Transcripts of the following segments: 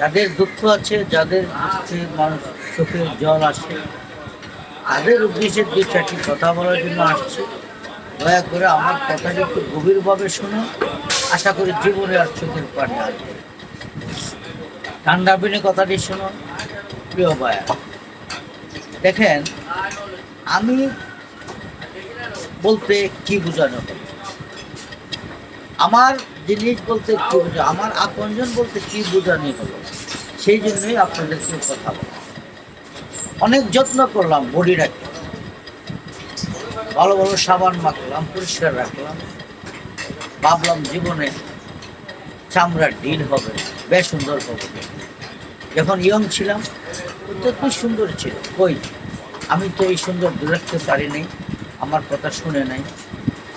যাদের দুঃখ আছে, যাদের দুঃখে মানুষ চোখের জল আসে, তাদের উদ্দেশ্যে দু চারটি কথা বলার জন্য আসছে। দয়া করে আমার কথাটি একটু গভীরভাবে শুনে আশা করি জীবনে আর চোখের পানি আসবে ঠান্ডা বিনে কথাটি শোনো প্রিয় ভায়া দেখেন, আমি বলতে কি বোঝানো হয়? আমার জিনিস বলতে কি বোঝা, আমার আপনজন বলতে কি বোঝানি হলো, সেই জন্যই আপনাদের আপনাদেরকে কথা বলা। অনেক যত্ন করলাম বডি রাখতে ভালো ভালো সাবান মাখলাম, পরিষ্কার রাখলাম। ভাবলাম জীবনে চামড়ার ডিল হবে, বেশ সুন্দর হবে। যখন ইয়ং ছিলাম, তো খুব সুন্দর ছিল, কই? আমি তো এই সুন্দর দূর রাখতে পারি নাই আমার কথা শুনে নাই,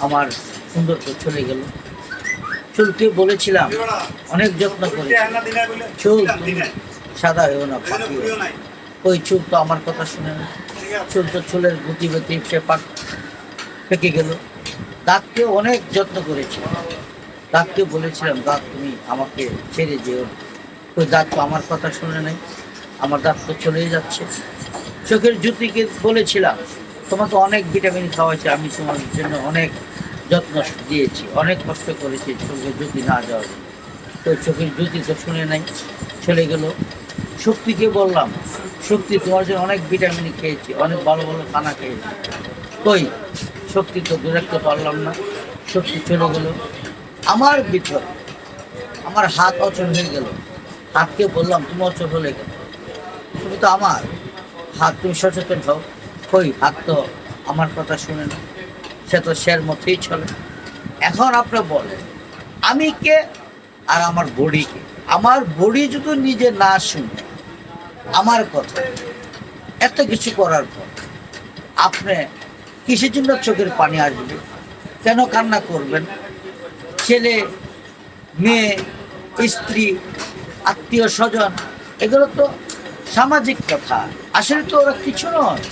আমার সুন্দর তো চলে গেল। চুলকে বলেছিলাম। অনেক যত্ন করে চুল তুমি সাদা হয়েও না ওই চুল তো আমার কথা শুনে না। চুল তো চুলের গুটি গুটি সে পাক পেকে গেল। দাঁতকে অনেক যত্ন করেছি। দাঁতকে বলেছিলাম, দাঁত তুমি আমাকে ছেড়ে যেও ওই দাঁত তো আমার কথা শুনে নাই। আমার দাঁত তো চলেই যাচ্ছে। চোখের জুতিকে বলেছিলাম তোমার তো অনেক ভিটামিন খাওয়াইছে, আমি তোমার জন্য অনেক যত্ন দিয়েছি, অনেক কষ্ট করেছি, চোখের জুতি না যাওয়ার। তো চোখের জুতি তো শুনে নাই, চলে গেল। শক্তিকে বললাম, শক্তি তোমার জন্য অনেক ভিটামিন খেয়েছি, অনেক ভালো ভালো খানা খেয়েছি। কই? শক্তি তো দূরে রাখতে পারলাম না, শক্তি চলে গেল। আমার ভিতর, আমার হাত অচল হয়ে গেল। হাতকে বললাম, তুমি অচল হলে গেল তুমি তো আমার। হাত তুমি সচেতন হও। কই? হাত তো আমার কথা শুনে না সে তো সের মতোই চলে। এখন আপনি বলেন, আমি কে আর আমার বডিকে আমার বডি যদি নিজে না শুনে, আমার কথা, এত কিছু করার পর আপনি কিসের জন্য চোখের পানি আসবে? কেন কান্না করবেন? ছেলে, মেয়ে, স্ত্রী, আত্মীয় স্বজন, এগুলো তো সামাজিক কথা। আসলে তো ওরা কিছু নয়,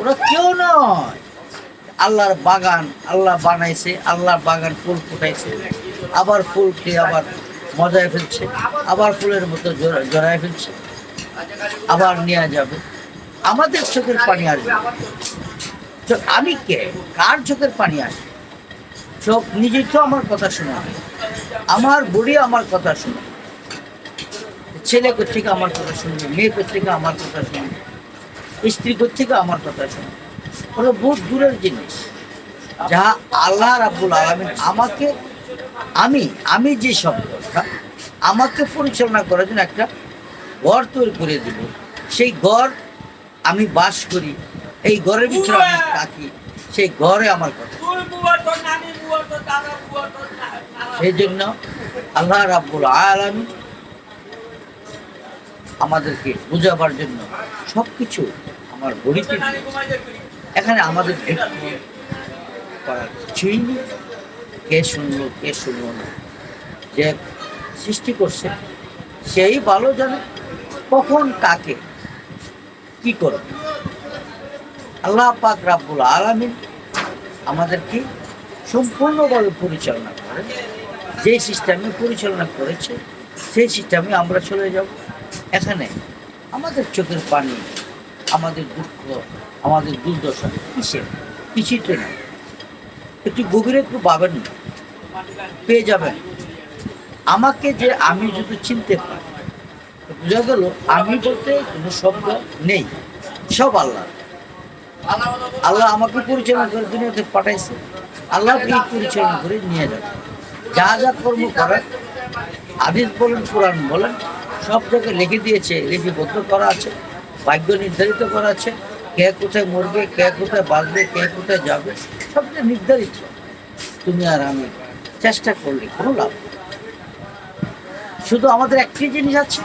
ওরা কেউ নয়। আল্লাহর বাগান আল্লাহ বানাইছে, আল্লাহর বাগান ফুল ফুটাইছে। আবার ফুল খেয়ে আবার মজায় ফেলছে, আবার ফুলের মতো জোড়া- জড়ায় ফেলছে, আবার নেওয়া যাবে। আমাদের চোখের পানি আসবে। আমি কে? কার চোখের পানি আসবে? চোখ নিজেই তো আমার কথা শোনা। আমার বুড়ি আমার কথা শুনে। ছেলে থেকে আমার কথা শুনবে মেয়ে থেকে আমার কথা শুনবে স্ত্রী থেকে আমার কথা শুনবে ওরা বহুত দূরের জিনিস। যা আল্লাহ রাব্বুল আলমিন আমাকে, আমি আমি যে শব্দটা আমাকে পরিচালনা করার জন্য একটা ঘর তৈরি করে দিল, সেই ঘর আমি বাস করি, এই ঘরের ভিতরে আমি থাকি, সেই ঘরে আমার কথা। সেই জন্য আল্লাহ রাব্বুল আলমী আমাদেরকে বোঝাবার জন্য সব কিছু আমার বড়িতে এখানে আমাদের দুঃখ করার কিছুই নেই কে শুনলো কে শুনলো না? যে সৃষ্টি করছে সেই ভালো জানে কখন কাকে কি করবে। আল্লাহ পাক রাব্বুল আলামিন আমাদেরকে সম্পূর্ণভাবে পরিচালনা করে যে সিস্টেমে পরিচালনা করেছে সেই সিস্টেমে আমরা চলে যাব। এখানে আমাদের চোখের পানি আমাদের দুঃখ আমাদের দুর্দশা তো না একটু গভীরে একটু পাবেন না। পেয়ে যাবেন। আমাকে যে আমি যদি চিনতে পারি বোঝা গেল আমি বলতে কোনো শব্দ নেই। সব আল্লাহ। আল্লাহ আমাকে পরিচালনা করে দুনিয়াতে পাঠাইছে। আল্লাহ এই পরিচালনা করে নিয়ে যাবে। যা যা কর্ম করেন আদিস বলেন কোরআন বলেন সব জায়গায় লিখে দিয়েছে লিপিবদ্ধ করা আছে। ভাগ্য নির্ধারিত করা আছে, কে কোথায় মরবে, কে কোথায় বাঁচবে, কে কোথায় যাবে, সবটা নির্ধারিত। তুমি আর আমি চেষ্টা করলে কোনো লাভ। শুধু আমাদের একটি জিনিস আছে,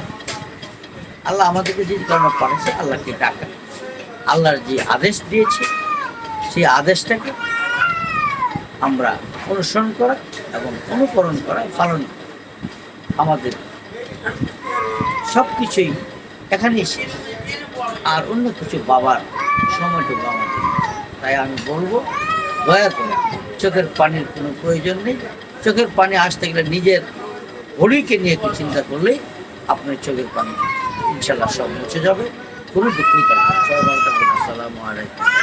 আল্লাহ আমাদেরকে যে কর্ম করেছে আল্লাহকে ডাকা। আল্লাহর যে আদেশ দিয়েছে, সেই আদেশটাকে আমরা অনুসরণ করা এবং অনুকরণ করা, পালন আমাদের সব কিছুই এখানেই শেষ। আর অন্য কিছু বাবার সময়টুকু আমাদের। তাই আমি বলব, দয়া করে, চোখের পানির কোনো প্রয়োজন নেই। চোখের পানি আসতে গেলে নিজের হরিকে নিয়ে একটু চিন্তা করলেই আপনার চোখের পানি ইনশাল্লাহ সব মুছে যাবে। কোনো দুঃখ আসসালামু আলাইকুম।